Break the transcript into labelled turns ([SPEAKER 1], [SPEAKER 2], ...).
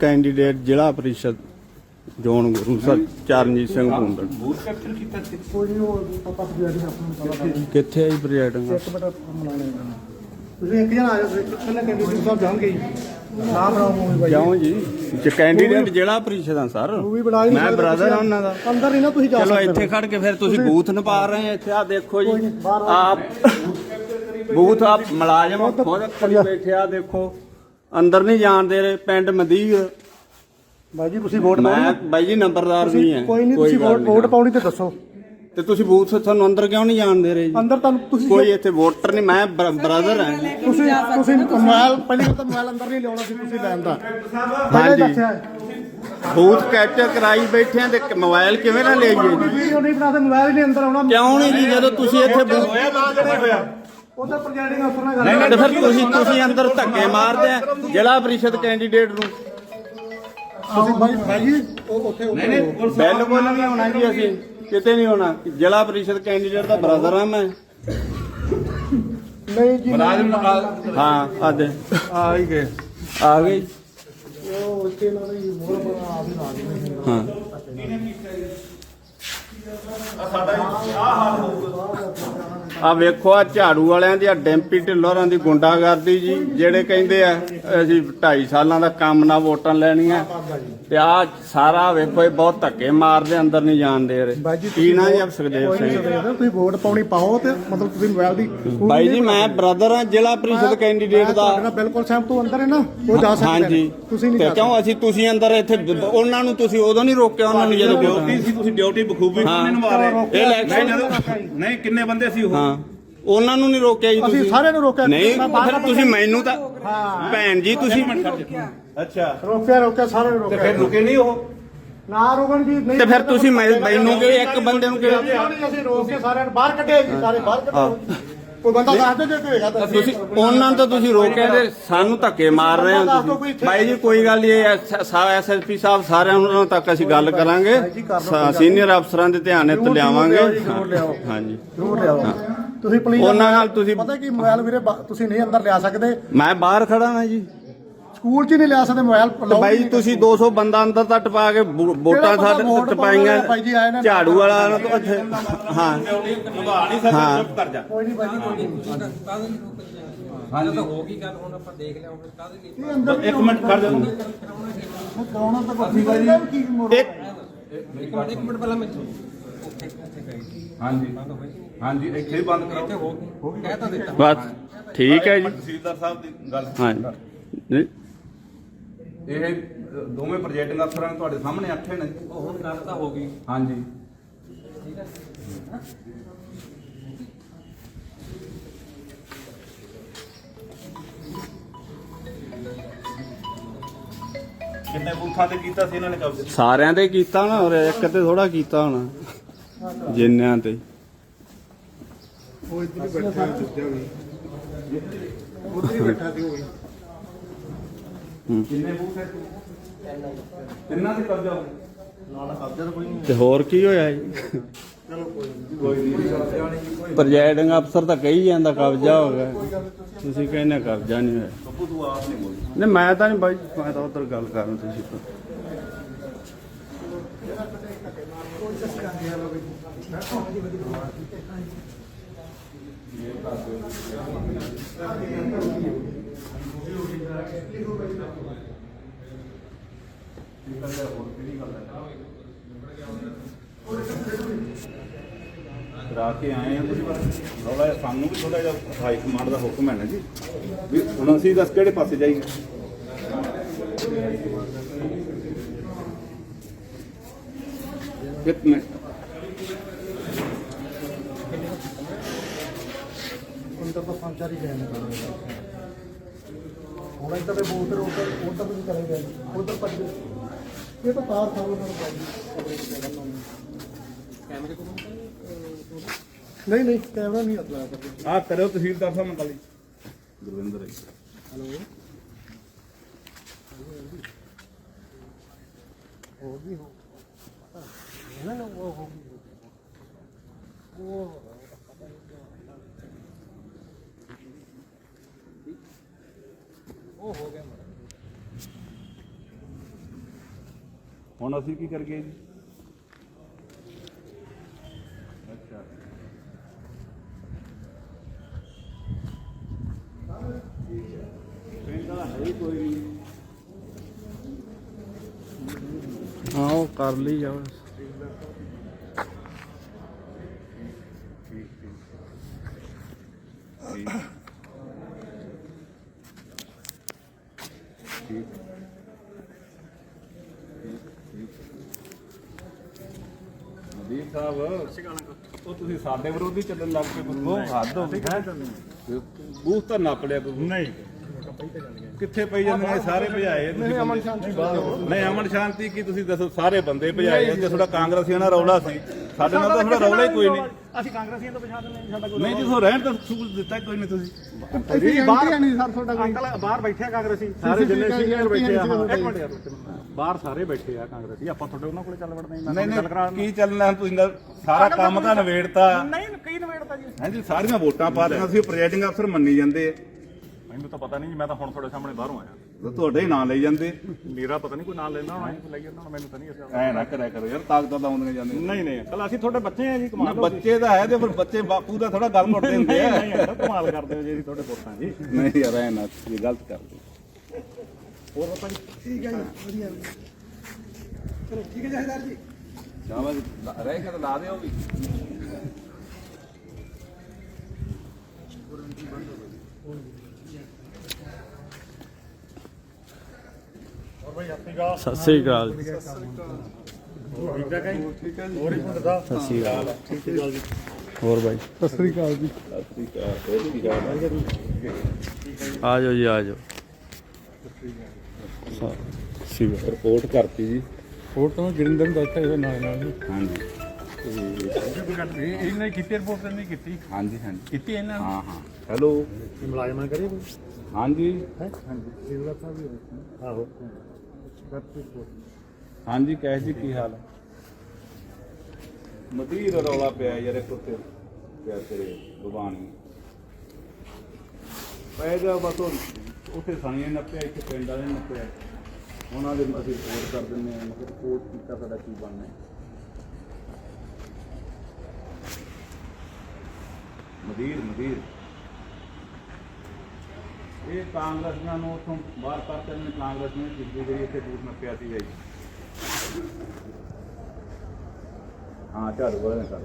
[SPEAKER 1] Candidate Zila Parishad zone Guru Sar Charanjit Singh Bhundar
[SPEAKER 2] booth capture ਕੀਤਾ ਸੀ
[SPEAKER 3] ਕੋਈ ਨਹੀਂ ਉਹ ਪਾਪਾ ਜੀ ਅੱਜ ਆਪਾਂ ਨੂੰ ਪਤਾ
[SPEAKER 1] ਕਿੱਥੇ ਆਈ ਪ੍ਰੈਜ਼ੀਡੈਂਟ
[SPEAKER 3] ਇੱਕ ਮਿੰਟ ਮਨਾਣੇ ਤੁਸੀਂ ਇੱਕ ਜਣਾ ਆ ਜਾਓ ਪਹਿਲਾਂ ਕੈਂਡੀਡੇਟ ਸਾਹਿਬ ਜਾਣਗੇ ਜੀ? ਨਾਮ ਰਾਮ ਹੋਵੇ ਬਾਈ।
[SPEAKER 1] ਕਿਉਂ ਜੀ। ਜੇ ਕੈਂਡੀਡੇਟ ਜ਼ਿਲ੍ਹਾ ਪਰਿਸ਼ਦ ਆ ਸਰ
[SPEAKER 3] ਹੀ
[SPEAKER 1] ਮੈਂ ਬ੍ਰਦਰ
[SPEAKER 3] ਤੁਸੀਂ।
[SPEAKER 1] ਉਹਨਾਂ ਦਾ।
[SPEAKER 3] ਅੰਦਰ ਨਹੀਂ ਨਾ ਤੁਸੀਂ ਜਾ
[SPEAKER 1] ਚਲੋ ਇੱਥੇ ਖੜ ਕੇ ਫਿਰ ਤੁਸੀਂ ਬੂਥ ਨਪਾ ਰਹੇ ਆ ਇੱਥੇ ਆ ਦੇਖੋ ਜੀ। ਆਪ ਬੂਥ ਆਪ ਮੁਲਾਜ਼ਮ ਖੁਦ ਖੜੀ ਬੈਠੇ ਆ ਦੇਖੋ। ਅੰਦਰ ਨਹੀਂ ਜਾਣ ਦੇ ਰਹੇ ਪਿੰਡ ਮਦੀਰ
[SPEAKER 3] ਬਾਈ ਜੀ ਤੁਸੀਂ ਵੋਟ
[SPEAKER 1] ਮੈਂ
[SPEAKER 3] ਪਾਉਣੀ?
[SPEAKER 1] ਬਾਈ ਜੀ ਨੰਬਰਦਾਰ ਨਹੀਂ ਹੈ।
[SPEAKER 3] ਕੋਈ ਨਹੀਂ ਤੁਸੀਂ ਵੋਟ। ਵੋਟ ਪਾਉਣੀ ਤੇ ਦੱਸੋ।
[SPEAKER 1] ਤੇ ਤੁਸੀਂ ਬੂਥ ਤੁਹਾਨੂੰ ਅੰਦਰ ਕਿਉਂ ਨਹੀਂ ਜਾਣ ਦੇ ਰਹੇ ਜੀ?
[SPEAKER 3] ਅੰਦਰ ਤੁਹਾਨੂੰ ਤੁਸੀਂ
[SPEAKER 1] ਕੋਈ ਇੱਥੇ ਵੋਟਰ ਨਹੀਂ ਮੈਂ ਬ੍ਰਦਰ ਹਾਂ।
[SPEAKER 3] ਤੁਸੀਂ ਤੁਸੀਂ ਮੋਬਾਈਲ ਪਹਿਲੀ ਗੱਲ ਤਾਂ ਮੋਬਾਈਲ ਅੰਦਰ ਨਹੀਂ ਲਿਆਉਣਾ ਸੀ ਤੁਸੀਂ ਲੈਣ ਦਾ। ਪਹਿਲਾਂ ਹੀ
[SPEAKER 1] ਹਾਂਜੀ।
[SPEAKER 3] ਦੱਸਿਆ।
[SPEAKER 1] ਬੂਥ ਕੈਪਚਰ ਕਰਾਈ ਬੈਠੇ ਆ ਤੇ ਮੋਬਾਈਲ ਕਿਵੇਂ ਨਾ ਲੈ ਜਾਈਏ ਜੀ?
[SPEAKER 3] ਵੀਡੀਓ ਨਹੀਂ ਬਣਾਦੇ ਮੋਬਾਈਲ ਹੀ ਨਹੀਂ ਅੰਦਰ ਆਉਣਾ।
[SPEAKER 1] ਕਿਉਂ ਨਹੀਂ ਜੀ ਜਦੋਂ ਤੁਸੀਂ ਇੱਥੇ ਬੂਥ
[SPEAKER 3] ਉਹ ਤਾਂ ਪ੍ਰੈਜ਼ਾਈਡਿੰਗ ਅਫਸਰ ਨਾਲ ਗੱਲ
[SPEAKER 1] ਤੇ ਫਿਰ ਤੁਸੀਂ ਤੁਸੀਂ ਅੰਦਰ ਧੱਕੇ ਮਾਰਦੇ ਆ। ਜ਼ਿਲ੍ਹਾ ਪਰਿਸ਼ਦ ਕੈਂਡੀਡੇਟ ਨੂੰ।
[SPEAKER 3] ਤੁਸੀਂ ਬਾਈ ਬਾਈ ਉਹ ਉੱਥੇ
[SPEAKER 2] ਨਹੀਂ ਨਹੀਂ ਪੁਲਿਸ
[SPEAKER 1] ਬਿਲਕੁਲ ਨਹੀਂ ਹੋਣਾ ਜੀ ਅਸੀਂ। ਕਿਤੇ ਨਹੀਂ ਹੋਣਾ ਜ਼ਿਲ੍ਹਾ ਪਰਿਸ਼ਦ ਕੈਂਡੀਡੇਟ ਦਾ ਬ੍ਰਦਰ ਆ ਮੈਂ।
[SPEAKER 3] ਨਹੀਂ ਜੀ
[SPEAKER 2] ਮੁਲਾਜ਼ਮ ਨਾਲ
[SPEAKER 1] ਹਾਂ ਆ ਦੇ।
[SPEAKER 3] ਆ ਹੀ ਗਏ।
[SPEAKER 1] ਆ ਗਏ।
[SPEAKER 3] ਉਹ ਉੱਤੇ ਨਾਲ ਹੀ ਮੋਰ ਬਣਾ ਆ ਵੀ ਲਾ ਦਿੰਦੇ
[SPEAKER 1] ਹਾਂ। ਆ ਵੇਖੋ ਆ ਝਾੜੂ ਵਾਲਿਆਂ ਦੀ ਆ ਡੈਂਪੀ ਢਿੱਲੋਰਾਂ ਦੀ ਗੁੰਡਾਗਰਦੀ ਜੀ ਜਿਹੜੇ ਕਹਿੰਦੇ ਆ ਅਸੀਂ 2.5 ਸਾਲਾਂ ਦਾ ਕੰਮ ਨਾ ਵੋਟਾਂ ਲੈਣੀਆਂ। ਤੇ ਆ ਸਾਰਾ ਵੇਖੋ ਇਹ ਬਹੁਤ ਧੱਕੇ ਮਾਰਦੇ ਅੰਦਰ ਨਹੀਂ ਜਾਣ ਦੇ ਰਹੇ। ਕੀ ਨਾ ਜੀ ਸੁਖਦੇਵ ਸਿੰਘ।
[SPEAKER 3] ਤੁਸੀਂ ਵੋਟ ਪਾਉਣੀ ਪਾਓ ਤੇ ਮਤਲਬ ਤੁਸੀਂ ਮੋਬਾਈਲ ਦੀ
[SPEAKER 1] ਬਾਈ ਜੀ ਮੈਂ ਬ੍ਰਦਰ ਆ ਜ਼ਿਲ੍ਹਾ ਪਰਿਸ਼ਦ ਕੈਂਡੀਡੇਟ ਦਾ।
[SPEAKER 3] ਬਿਲਕੁਲ ਸਹਿਮਤ ਤੋਂ ਅੰਦਰ ਹੈ ਨਾ ਉਹ ਜਾ ਸਕਦੇ
[SPEAKER 1] ਹਾਂਜੀ।
[SPEAKER 3] ਤੁਸੀਂ ਨਹੀਂ
[SPEAKER 1] ਕਿਉਂ ਅਸੀਂ ਤੁਸੀਂ ਅੰਦਰ ਇੱਥੇ ਉਹਨਾਂ ਨੂੰ ਤੁਸੀਂ ਉਦੋਂ ਨਹੀਂ ਰੋਕਿਆ ਉਹਨਾਂ ਨੂੰ ਜਦੋਂ
[SPEAKER 2] ਡਿਊਟੀ ਸੀ ਤੁਸੀਂ ਡਿਊਟੀ ਬਖੂਬੀ ਨਿਭਾ ਰਹੇ
[SPEAKER 1] ਇਹ ਇਲੈਕਸ਼ਨ
[SPEAKER 2] ਨਹੀਂ ਕਿੰਨੇ ਬੰਦੇ ਸੀ ਉਹ?
[SPEAKER 1] ਹਾਂ। ਉਹਨਾਂ ਨੂੰ ਨਹੀਂ ਰੋਕਿਆ ਜੀ
[SPEAKER 3] ਅਸੀਂ
[SPEAKER 1] ਤੁਸੀਂ?
[SPEAKER 3] ਸਾਰਿਆਂ ਨੂੰ ਰੋਕਿਆ
[SPEAKER 1] ਨਹੀਂ
[SPEAKER 3] ਮੈਂ ਬਾਹਰ
[SPEAKER 1] ਫਿਰ ਤੁਸੀਂ ਮੈਨੂੰ ਤਾਂ
[SPEAKER 3] ਹਾਂ।
[SPEAKER 1] ਭੈਣ ਜੀ ਤੁਸੀਂ
[SPEAKER 2] ਅੱਛਾ।
[SPEAKER 3] ਰੋਕਿਆ ਰੋਕਿਆ ਸਾਰਿਆਂ ਨੂੰ
[SPEAKER 2] ਤੇ
[SPEAKER 3] ਰੋਕਿਆ।
[SPEAKER 2] ਫਿਰ ਰੁਕੇ ਨਹੀਂ ਉਹ?
[SPEAKER 3] ਨਾ ਰੋਕਣ ਜੀ ਨਹੀਂ
[SPEAKER 1] ਤੇ ਫਿਰ ਤੁਸੀਂ ਮੈਂ- ਮੈਨੂੰ ਕਿ ਇੱਕ ਬੰਦੇ ਨੂੰ ਕਿਹਾ
[SPEAKER 3] ਨਹੀਂ ਅਸੀਂ ਰੋਕ ਕੇ ਸਾਰਿਆਂ ਨੂੰ। ਬਾਹਰ ਕੱਢੇ ਜੀ ਸਾਰੇ ਬਾਹਰ ਕੱਢੇ ਕੋਈ ਬੰਦਾ ਦੱਸ ਦੇ ਜੇ ਤਾਂ।
[SPEAKER 1] ਤੁਸੀਂ ਉਹਨਾਂ ਨੂੰ ਤਾਂ ਤੁਸੀਂ ਰੋਕਿਆ ਤੇ ਸਾਨੂੰ ਧੱਕੇ ਮਾਰ ਰਹੇ ਹੋ ਤੁਸੀਂ। ਬਾਈ ਜੀ ਕੋਈ ਗੱਲ ਨਹੀਂ ਐਸਐਸਪੀ ਸਾਹਿਬ ਸਾਰਿਆਂ ਨੂੰ ਤੱਕ ਅਸੀਂ ਗੱਲ ਕਰਾਂਗੇ ਸੀਨੀਅਰ ਅਫਸਰਾਂ ਦੇ ਧਿਆਨ ਵਿੱਚ ਲਿਆਵਾਂਗੇ। ਹਾਂਜੀ।
[SPEAKER 3] ਜ਼ਰੂਰ ਲਿਆਓ। ਤੁਸੀਂ ਪਲੀਜ਼
[SPEAKER 1] ਉਹਨਾਂ ਨਾਲ ਤੁਸੀਂ-
[SPEAKER 3] ਪਤਾ ਕੀ ਮੋਬਾਈਲ ਵੀਰੇ ਬਾ- ਤੁਸੀਂ ਨਹੀਂ ਅੰਦਰ ਲਿਆ ਸਕਦੇ।
[SPEAKER 1] ਮੈਂ ਬਾਹਰ ਖੜਾ ਹਾਂ ਜੀ।
[SPEAKER 3] ਸਕੂਲ 'ਚ ਹੀ ਨਹੀਂ ਲਿਆ ਸਕਦੇ ਮੋਬਾਈਲ
[SPEAKER 1] ਤੇ ਬਾਈ ਤੁਸੀਂ 200 ਬੰਦਾ ਅੰਦਰ ਤੱਕ ਪਾ ਕੇ ਵੋ- ਵੋਟਾਂ
[SPEAKER 3] ਪਤਾ
[SPEAKER 1] ਸਾਡੇ
[SPEAKER 3] ਵੋਟ
[SPEAKER 1] ਟਪਾਈਆਂ
[SPEAKER 3] ਪਾਉਣ ਵਾਲੇ ਬਾਈ ਜੀ ਆਏ ਨੇ।
[SPEAKER 1] ਝਾੜੂ ਵਾਲਾ ਨੂੰ ਤਾਂ ਉੱਥੇ ਹਾਂ।
[SPEAKER 3] ਕੋਈ ਨਹੀਂ ਬਾਈ ਜੀ ਕੋਈ ਨਹੀਂ।
[SPEAKER 4] ਹਾਂਜੀ। ਹੋ ਗਈ ਗੱਲ ਹੁਣ ਆਪਾਂ ਦੇਖ ਲਿਆ ਹੁਣ ਕਾਹਦੇ ਲਈ
[SPEAKER 3] ਇਹ ਅੰਦਰ
[SPEAKER 2] ਇੱਕ ਮਿੰਟ ਕਰ ਜਾ
[SPEAKER 3] ਕਰਾਉਣਾ ਤਾਂ ਕੋਈ ਬਾਈ ਜੀ ਕੀ ਮੋੜ
[SPEAKER 1] ਇੱਕ
[SPEAKER 4] ਇੱਕ ਮਿੰਟ ਇੱਕ ਮਿੰਟ ਪਹਿਲਾਂ ਮੈਂ ਉੱਥੇ ਉੱਥੇ ਗਈ ਸੀ
[SPEAKER 2] ਹਾਂਜੀ। ਹਾਂਜੀ ਇੱਥੇ ਹੀ ਬੰਦ
[SPEAKER 4] ਇੱਥੇ
[SPEAKER 2] ਕਰਾਓ
[SPEAKER 4] ਹੋ ਗਈ ਕਹਿ ਤਾਂ ਦਿੱਤਾ।
[SPEAKER 1] ਬਸ ਠੀਕ ਹੈ ਜੀ।
[SPEAKER 2] ਤਹਿਸੀਲਦਾਰ ਸਾਹਿਬ ਦੀ ਗੱਲ
[SPEAKER 1] ਹਾਂ ਨਹੀਂ
[SPEAKER 2] ਇਹ ਅ, ਦੋਵੇਂ ਪ੍ਰੋਜੈਕਟਿੰਗ ਅਫਸਰਾਂ ਨੇ ਤੁਹਾਡੇ ਸਾਹਮਣੇ ਆਖੇ ਨੇ।
[SPEAKER 4] ਉਹ ਹੁਣ ਗੱਲ ਤਾਂ ਹੋ ਗਈ।
[SPEAKER 2] ਹਾਂਜੀ। ਕਿੰਨੇ ਬੂਥਾਂ ਤੇ ਕੀਤਾ ਸੀ ਇਹਨਾਂ ਨੇ ਕਬਜ਼ਾ?
[SPEAKER 1] ਸਾਰਿਆਂ ਤੇ ਕੀਤਾ ਨਾ ਔਰ ਇੱਕ ਤੇ ਥੋੜਾ ਕੀਤਾ ਹੋਣਾ। ਜਿੰਨਿਆਂ ਤੇ।
[SPEAKER 3] ਉਹ ਇੱਧਰ ਹੀ ਬੈਠਾ ਚੁੱਕਿਆ ਵੀ। ਉੱਧਰ ਹੀ ਬੈਠਾ ਸੀ ਉਹ ਵੀ।
[SPEAKER 2] ਕਿੰਨੇ ਬੂਥ ਹੈ ਤਿੰਨਾਂ ਤੇ ਕਬਜ਼ਾ ਹੋ ਗਿਆ।
[SPEAKER 3] ਨਾ ਨਾ ਕਬਜ਼ਾ ਤਾਂ ਕੋਈ ਨਹੀਂ
[SPEAKER 1] ਤੇ ਹੋਰ ਕੀ ਹੋਇਆ ਜੀ?
[SPEAKER 3] ਚਲੋ ਕੋਈ ਨਹੀਂ
[SPEAKER 1] ਪ੍ਰੈਜ਼ਾਈਡਿੰਗ ਅਫਸਰ ਤਾਂ ਕਹੀ ਜਾਂਦਾ ਕਬਜ਼ਾ ਹੋ ਗਿਆ। ਤੁਸੀਂ ਕਹਿੰਦੇ ਕਬਜ਼ਾ ਨਹੀਂ ਹੋਇਆ।
[SPEAKER 2] ਬੱਬੂ ਤੂੰ ਆਪ ਨਹੀਂ ਬੋਲੀ।
[SPEAKER 1] ਨਹੀਂ ਮੈਂ ਤਾਂ ਨਹੀਂ ਬਾਈ ਮੈਂ ਤਾਂ ਉਧਰ ਗੱਲ ਕਰਨ ਤੁਸੀਂ।
[SPEAKER 2] ਕਰਾ ਕੇ ਆਏ ਆ ਤੁਸੀਂ। ਬਸ ਜਿਹਾ ਸਾਨੂੰ ਵੀ ਥੋੜਾ ਜਿਹਾ ਹਾਈ ਕਮਾਂਡ ਦਾ ਹੁਕਮ ਹੈ ਨਾ ਜੀ। ਵੀ ਹੁਣ ਅਸੀਂ ਦੱਸ ਕਿਹੜੇ ਪਾਸੇ ਜਾਈਏ? ਇੱਕ ਮਿੰਟ।
[SPEAKER 3] ਅੰਦਰ ਤਾਂ ਪੰਚਾਰ ਹੀ ਗਏ ਨੇ ਹੁਣ ਇੱਧਰ ਦੇ ਬੂਥ ਰੋਕ ਉਧਰ ਵੀ ਚਲੇ ਗਏ। ਉਧਰ ਭੱਜ ਗਏ। ਇਹ ਤਾਂ ਤਾਰ ਥਾਂ ਉਹਨਾਂ ਨੂੰ
[SPEAKER 4] ਕੈਮਰੇ ਕੋਲ
[SPEAKER 3] ਨਹੀਂ ਨਹੀਂ ਕੈਮਰਾ ਨਹੀਂ ਲਾਇਆ ਕਰਦੇ।
[SPEAKER 2] ਆ ਕਰਿਓ ਤਹਿਸੀਲਦਾਰ ਸਾਹਿਬ ਮਕਾਲੀ ਗੁਰਵਿੰਦਰ ਜੀ
[SPEAKER 3] ਹੋਰ ਵੀ ਹੋ ਇਹਨਾਂ ਨੂੰ ਉਹ ਹੋ ਉਹ
[SPEAKER 4] ਉਹ ਹੋ ਗਿਆ ਮਾੜਾ
[SPEAKER 2] ਹੁਣ ਅਸੀਂ ਕੀ ਕਰੀਏ ਜੀ? ਅੱਛਾ। ਹੈ
[SPEAKER 1] ਉਹ ਕਰ ਲਈ ਜਾਓ
[SPEAKER 2] ਠੀਕ ਠੀਕ ਠੀਕ ਠੀਕ ਨਦੀਪ ਸਾਹਿਬ ਉਹ ਤੁਸੀਂ ਸਾਡੇ ਵਿਰੋਧੀ ਚੱਲਣ ਲੱਗ ਪਏ ਬੁੱਧੋ ਹੱਦ ਹੋ ਗਈ ਹੈ। ਬੂਥ ਤਾਂ ਨੱਪ ਲਿਆ ਤੁਸੀਂ ਨਹੀਂ। ਕਿੱਥੇ ਪਈ ਜਾਂਦੇ ਨੇ? ਸਾਰੇ ਭਜਾਏ ਨਹੀਂ ਅਮਨ ਸ਼ਾਂਤੀ ਨਹੀਂ ਅਮਨ ਸ਼ਾਂਤੀ ਕੀ ਤੁਸੀਂ ਦੱਸੋ? ਸਾਰੇ ਬੰਦੇ ਭਜਾਏ ਕਾਂਗਰਸੀਆਂ ਨਾਲ ਰੌਲਾ ਸੀ ਸਾਡੇ ਨਾਲ ਤਾਂ ਰੌਲਾ ਹੀ ਕੋਈ ਨਹੀਂ
[SPEAKER 5] ਅਸੀਂ ਕਾਂਗਰਸੀਆਂ ਤੋਂ ਪਛਾਣ ਲੈਂਦੇ ਸਾਡਾ ਕੋਈ
[SPEAKER 2] ਨਹੀਂ ਤੁਸੀਂ ਰਹਿਣ ਤਾਂ ਸੂਲ ਦਿੱਤਾ ਕੋਈ ਨਹੀਂ ਤੁਸੀਂ।
[SPEAKER 5] ਅਸੀਂ ਬਾਹਰ ਨਹੀਂ ਸਰ ਤੁਹਾਡਾ ਕੋਈ। ਅੰਕਲ ਬਾਹਰ ਬੈਠੇ ਆ ਕਾਂਗਰਸੀ ਸਾਰੇ ਜਿੰਨੇ ਸੀਨੀਅਰ ਬੈਠੇ ਆ ਇੱਕ ਮਿੰਟ ਯਾਰ ਬਾਹਰ ਸਾਰੇ ਬੈਠੇ ਆ ਕਾਂਗਰਸੀ ਆਪਾਂ ਤੁਹਾਡੇ ਉਹਨਾਂ ਕੋਲੇ ਚੱਲ ਵੜਦੇ
[SPEAKER 2] ਨਹੀਂ ਨਹੀਂ ਕੀ ਚੱਲਣਾ ਤੁਸੀਂ ਨਾ ਸਾਰਾ ਕੰਮ ਤਾਂ ਨਵੇੜਤਾ
[SPEAKER 5] ਨਹੀਂ ਕਈ ਨਵੇੜਤਾ ਜੀ?
[SPEAKER 2] ਹਾਂਜੀ ਸਾਰੀਆਂ ਵੋਟਾਂ ਪਾ ਦਿੱਤੀਆਂ ਸੀ ਪ੍ਰੈਜ਼ਾਈਡਿੰਗ ਅਫਸਰ ਮੰਨੀ ਜਾਂਦੇ ਆ।
[SPEAKER 5] ਮੈਨੂੰ ਤਾਂ ਪਤਾ ਨਹੀਂ ਜੀ ਮੈਂ ਤਾਂ ਹੁਣ ਤੁਹਾਡੇ ਸਾਹਮਣੇ ਬਾਹਰੋਂ ਆਇਆ।
[SPEAKER 2] ਤੇ ਤੁਹਾਡੇ ਹੀ ਨਾਂ ਲਈ ਜਾਂਦੇ।
[SPEAKER 5] ਮੇਰਾ ਪਤਾ ਨਹੀਂ ਕੋਈ ਨਾਂ ਲੈਂਦਾ ਹੋਣਾ ਕੋਈ ਲਈ ਜਾਂਦਾ ਹੋਣਾ ਮੈਨੂੰ ਤਾਂ ਨਹੀਂ ਇਸ
[SPEAKER 2] ਐ ਨਾ ਕਰਿਆ ਕਰੋ ਯਾਰ ਤਾਕਤਾਂ ਤਾਂ ਆਉਂਦੀਆਂ ਜਾਂਦੀਆਂ।
[SPEAKER 5] ਨਹੀਂ ਨਹੀਂ ਅੰਕਲ ਅਸੀਂ ਤੁਹਾਡੇ ਬੱਚੇ ਆ ਜੀ
[SPEAKER 2] ਨਾ
[SPEAKER 5] ਕਮਾਲ
[SPEAKER 2] ਬੱਚੇ ਤਾਂ ਹੈ ਤੇ ਫਿਰ ਬੱਚੇ ਬਾਪੂ ਦਾ ਥੋੜਾ ਗੱਲ ਮੁੱਟਦੇ ਹੁੰਦੇ ਆ।
[SPEAKER 5] ਨਹੀਂ ਅੰਕਲ ਕਮਾਲ ਕਰਦੇ ਹੋ ਜੀ ਅਸੀਂ ਤੁਹਾਡੇ ਪੁੱਤਾਂ ਜੀ।
[SPEAKER 2] ਨਹੀਂ ਯਾਰ ਐ ਨਾ ਇਹ ਗਲਤ ਕਰਦੇ।
[SPEAKER 5] ਹੋਰ ਜੀ? ਠੀਕ ਹੈ ਜੀ ਵਧੀਆ। ਚਲੋ ਠੀਕ ਹੈ ਜਹਦਾਰ ਜੀ।
[SPEAKER 2] ਸ਼ਾਬਾਸ਼ ਰਹਿ ਕੇ ਤਾਂ ਲਾ ਦਿਓ ਵੀ।
[SPEAKER 5] ਹੈ ਹੈ ਹੀ
[SPEAKER 1] ਸਤਿ ਸ੍ਰੀ ਅਕਾਲ
[SPEAKER 5] ਠੀਕ ਹੈ ਜੀ?
[SPEAKER 1] ਹੋਰ ਬਾਈ
[SPEAKER 5] ਸਤਿ ਸ੍ਰੀ ਅਕਾਲ। ਜੀ
[SPEAKER 2] ਸਤਿ ਸ਼੍ਰੀ ਅਕਾਲ ਹੋਰ ਕੀ ਗੱਲ ਹੈ
[SPEAKER 1] ਆ ਜਾਓ ਜੀ ਆ ਜਾਓ। ਸ੍ਰੀ ਅਕਾਲ।
[SPEAKER 2] ਰਿਪੋਰਟ ਕਰਤੀ ਜੀ।
[SPEAKER 5] ਹੋਰ ਤਾਂ ਮੈਂ ਗਿਰਿੰਦਰ ਨੂੰ ਦੱਸਤਾ ਇਹਦੇ ਨਾਲ ਨਾਲ
[SPEAKER 2] ਹਾਂਜੀ।
[SPEAKER 5] ਇਹਨਾਂ ਨੇ ਕੀਤੀ ਰਿਪੋਰਟ ਤਾਂ ਨਹੀਂ ਕੀਤੀ?
[SPEAKER 2] ਹਾਂਜੀ ਹਾਂਜੀ।
[SPEAKER 5] ਕੀਤੀ ਇਹਨਾਂ
[SPEAKER 2] ਹਾਂ ਹਾਂ। ਹੈਲੋ।
[SPEAKER 5] ਮੁਲਾਜ਼ਮਾਂ ਕਰੀ ਕੋਈ
[SPEAKER 2] ਹਾਂਜੀ।
[SPEAKER 5] ਹੈ? ਹਾਂਜੀ। ਆਹੋ।
[SPEAKER 2] ਹਾਂਜੀ, ਕੈਸ਼ ਜੀ, ਕੀ ਹਾਲ ਹੈ? ਮਦੀਰ ਰੌਲਾ ਪਿਆ ਯਾਰ, ਇੱਕ ਉੱਤੇ ਪਿਆ ਤੇਰੇ ਜ਼ੁਬਾਨੀ ਪੈ ਜਾ ਬਸ ਉੱਥੇ ਸਾਈਆਂ ਨੱਪਿਆ ਇੱਕ ਪਿੰਡ ਵਾਲੇ ਨੱਪਿਆ। ਉਹਨਾਂ ਦੇ ਅਸੀਂ ਰਿਪੋਰਟ ਕਰ ਦਿੰਦੇ ਹਾਂ ਮਤਲਬ ਰਿਪੋਰਟ ਕੀਤਾ ਸਾਡਾ ਕੀ ਬਣਨਾ ਮਦੀਰ ਮਦੀਰ ਇਹ ਕਾਂਗਰਸੀਆਂ ਨੂੰ ਉੱਥੋਂ ਬਾਹਰ ਕਰਤੇ ਨੇ ਕਾਂਗਰਸ ਨੇ ਦਿੱਲੀ ਜਿਹੜੀ ਇੱਥੇ ਦੂਰ ਨੱਪਿਆ ਸੀ ਜੀ। ਹਾਂ, ਝਾੜੂ ਵਾਲੇ ਨੇ ਕਰ